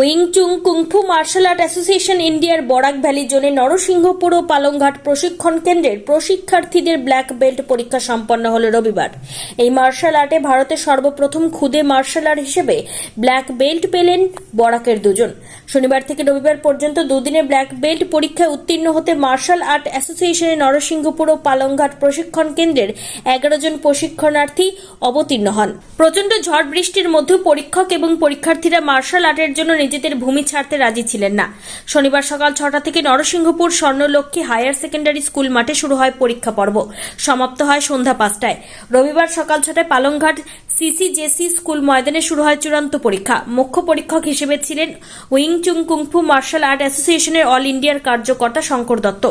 Wing Chun kung fu martial art association ইন্ডিয়ার Barak valley জোনে নরসিংহপুর ও পালংঘাট প্রশিক্ষণ কেন্দ্রের প্রশিক্ষার্থীদের ব্ল্যাক বেল্ট পরীক্ষা সম্পন্ন হল রবিবার। এই মার্শাল আর্টে ভারতের সর্বপ্রথম খুদে মার্শাল আর্ট হিসেবে ব্ল্যাক বেল্ট পেলেন বরাকের দুজন। শনিবার থেকে রবিবার পর্যন্ত দুদিনের ব্ল্যাক বেল্ট পরীক্ষায় উত্তীর্ণ হতে মার্শাল আর্ট অ্যাসোসিয়েশনের নরসিংহপুর ও পালংঘাট প্রশিক্ষণ কেন্দ্রের এগারো জন প্রশিক্ষণার্থী অবতীর্ণ হন। প্রচণ্ড ঝড় বৃষ্টির মধ্যেও পরীক্ষক এবং পরীক্ষার্থীরা মার্শাল আর্টের জন্য নিজেদের ভূমি ছাড়তে রাজি ছিলেন না। শনিবার সকাল ছটা থেকে Narsinghpur Swarnalakshmi higher secondary school মাঠে শুরু হয় পরীক্ষা পর্ব। সমাপ্ত হয় সন্ধ্যা পাঁচটায়। রবিবার সকাল ছটায় পালংঘাট সিসিজেসি স্কুল ময়দানে শুরু হয় চূড়ান্ত পরীক্ষা। মুখ্য পরীক্ষক হিসেবে ছিলেন Wing Chun kung fu martial art অ্যাসোসিয়েশনের অল ইন্ডিয়ার কার্যকর্তা শঙ্কর দত্ত।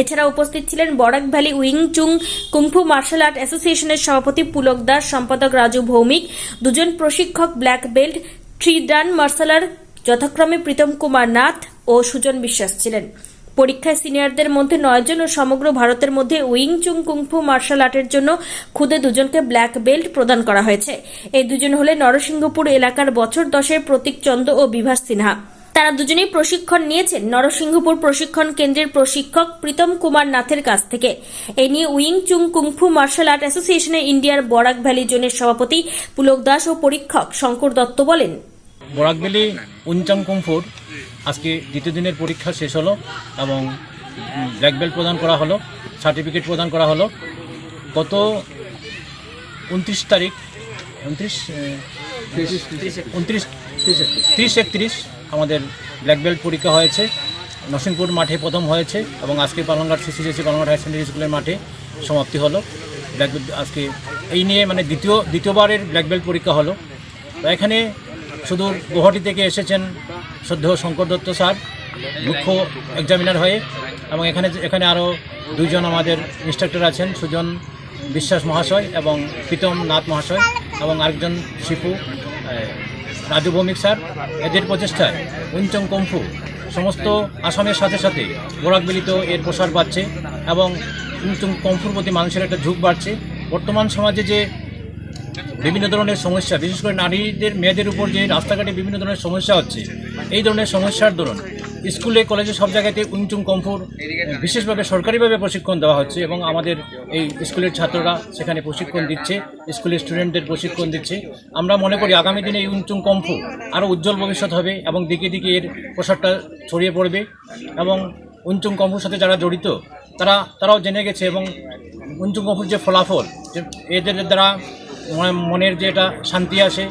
এছাড়া উপস্থিত ছিলেন Barak valley Wing Chun kung fu martial art অ্যাসোসিয়েশনের সভাপতি পুলক দাস, সম্পাদক রাজু ভৌমিক, দুজন প্রশিক্ষক ব্ল্যাক বেল্ট থ্রি ডান মার্শালার যথাক্রমে প্রীতম কুমার নাথ ও সুজন বিশ্বাস ছিলেন। পরীক্ষায় সিনিয়রদের মধ্যে নয়জন ও সমগ্র ভারতের মধ্যে উইং চুং কুংফু মার্শাল আর্টের জন্য খুদে দুজনকে ব্ল্যাক বেল্ট প্রদান করা হয়েছে। এই দুজন হলে নরসিংহপুর এলাকার বছর দশের প্রতীক চন্দ ও বিভাস সিনহা। তারা দুজনেই প্রশিক্ষণ নিয়েছেন নরসিংহপুর প্রশিক্ষণ কেন্দ্রের প্রশিক্ষক প্রীতম কুমার নাথের কাছ থেকে। এ নিয়ে Wing Chun kung fu martial art অ্যাসোসিয়েশনের ইন্ডিয়ার বরাক ভ্যালি জোনের সভাপতি পুলক দাস ও পরীক্ষক শঙ্কর দত্ত বলেন বরাকবেলি উনচাং কুমফুর, আজকে দ্বিতীয় দিনের পরীক্ষা শেষ হলো এবং ব্ল্যাক বেল্ট প্রদান করা হলো সার্টিফিকেট প্রদান করা হলো। গত উনত্রিশ তারিখ, উনত্রিশ উনত্রিশ, তিরিশ একত্রিশ আমাদের ব্ল্যাক বেল্ট পরীক্ষা হয়েছে। নরসিংপুর মাঠে প্রথম হয়েছে এবং আজকে পালংঘাট সিসিজেসি পালংঘাট হায়ার সেকেন্ডারি স্কুলের মাঠে সমাপ্তি হলো। ব্ল্যাক আজকে এই নিয়ে মানে দ্বিতীয়, দ্বিতীয়বারের ব্ল্যাক বেল্ট পরীক্ষা হলো। এখানে সুদূর গুয়াহাটি থেকে এসেছেন শ্রদ্ধেয় শঙ্কর দত্ত স্যার, মুখ্য এক্সামিনার হয়ে, এবং এখানে এখানে আরও দুইজন আমাদের ইনস্ট্রাক্টর আছেন, সুজন বিশ্বাস মহাশয় এবং প্রীতম নাথ মহাশয় এবং আরেকজন শিপু রাজু ভৌমিক স্যার, এদের প্রচেষ্টায় উঞ্চং কম্ফু, সমস্ত আসামের সাথে সাথে বোরাকবেলিতেও এর প্রসার পাচ্ছে এবং উঞ্চং কম্ফুর প্রতি মানুষের একটা ঝুঁক বাড়ছে। বর্তমান সমাজে যে বিভিন্ন ধরনের সমস্যা, বিশেষ করে নারীদের, মেয়েদের উপর যে রাস্তাঘাটে বিভিন্ন ধরনের সমস্যা হচ্ছে, এই ধরনের সমস্যার দরুন স্কুলে, কলেজে সব জায়গাতে উঞ্চুং কমফোর বিশেষভাবে সরকারিভাবে প্রশিক্ষণ দেওয়া হচ্ছে এবং আমাদের এই স্কুলের ছাত্ররা সেখানে প্রশিক্ষণ দিচ্ছে, স্কুলের স্টুডেন্টদের প্রশিক্ষণ দিচ্ছে। আমরা মনে করি আগামী দিনে এই উঞ্চুং কমফু আরও উজ্জ্বল ভবিষ্যৎ হবে এবং দিকে দিকে এর প্রসারটা ছড়িয়ে পড়বে এবং উঞ্চুং কমফুর সাথে যারা জড়িত, তারা, তারাও জেনে গেছে এবং উঞ্চুং কমফুর যে ফলাফল এদের দ্বারা মনের যে এটা শান্তি আসে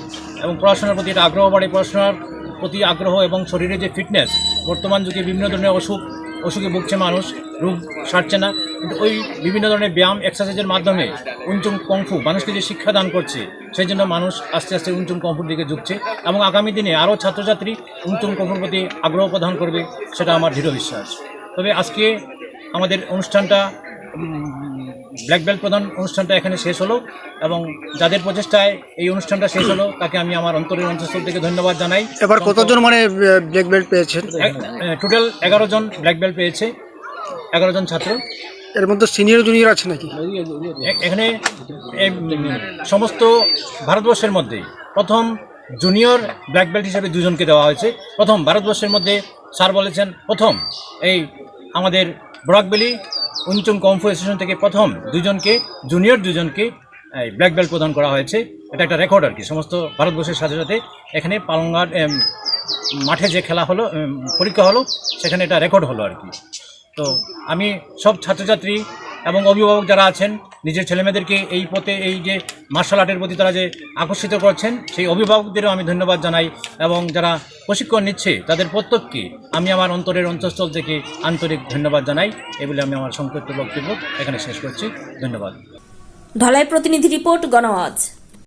এবং পড়াশোনার প্রতি একটা আগ্রহ বাড়ে, পড়াশোনার প্রতি আগ্রহ এবং শরীরের যে ফিটনেস বর্তমান যুগে বিভিন্ন ধরনের অসুখ, অসুখে ভুগছে মানুষ, রোগ সারছে না। কিন্তু ওই বিভিন্ন ধরনের ব্যায়াম এক্সারসাইজের মাধ্যমে উঞ্চুম কংফু মানুষকে যে শিক্ষা দান করছে, সেই জন্য মানুষ আস্তে আস্তে উঞ্চুং কংফুর দিকে ঝুঁকছে এবং আগামী দিনে আরও ছাত্রছাত্রী উঞ্চুং কংফুর প্রতি আগ্রহ প্রদান করবে, সেটা আমার দৃঢ় বিশ্বাস। তবে আজকে আমাদের অনুষ্ঠানটা ব্ল্যাক বেল্ট প্রদান অনুষ্ঠানটা এখানে শেষ হলো এবং যাদের প্রচেষ্টায় এই অনুষ্ঠানটা শেষ হলো তাকে আমি আমার অন্তরের অন্তঃস্থল থেকে ধন্যবাদ জানাই। এবার কতজন মানে ব্ল্যাক বেল্ট পেয়েছেন? টোটাল এগারো জন ব্ল্যাক বেল্ট পেয়েছে এগারো জন ছাত্র। এর মধ্যে সিনিয়র জুনিয়র আছে নাকি? এখানে সমস্ত ভারতবর্ষের মধ্যে প্রথম জুনিয়র ব্ল্যাক বেল্ট হিসেবে দুজনকে দেওয়া হয়েছে। প্রথম ভারতবর্ষের মধ্যে স্যার বলেছেন প্রথম এই আমাদের ব্রকবেলি উঞ্চুং কমফু অ্যাসোসিয়েশন থেকে প্রথম দুজনকে, জুনিয়র দুজনকে, এই ব্ল্যাক বেল্ট প্রদান করা হয়েছে। এটা একটা রেকর্ড আর কি। সমস্ত ভারতবর্ষের সাথে সাথে এখানে পালংঘাট মাঠে যে খেলা হলো পরীক্ষা হলো, সেখানে এটা রেকর্ড হলো আর কি। তো আমি সব ছাত্রছাত্রী এবং অভিভাবক যারা আছেন, নিজের ছেলেমেয়েদেরকে এই পথে এই যে মার্শাল আর্টের প্রতি তারা যে আকর্ষিত করছেন, সেই অভিভাবকদেরও আমি ধন্যবাদ জানাই এবং যারা প্রশিক্ষণ নিচ্ছে, তাদের প্রত্যেককে আমি আমার অন্তরের অন্তঃস্থল থেকে আন্তরিক ধন্যবাদ জানাই। এগুলি আমি আমার সংক্ষিপ্ত বক্তব্য এখানে শেষ করছি। ধন্যবাদ। ধলাই প্রতিনিধি রিপোর্ট গণআওয়াজ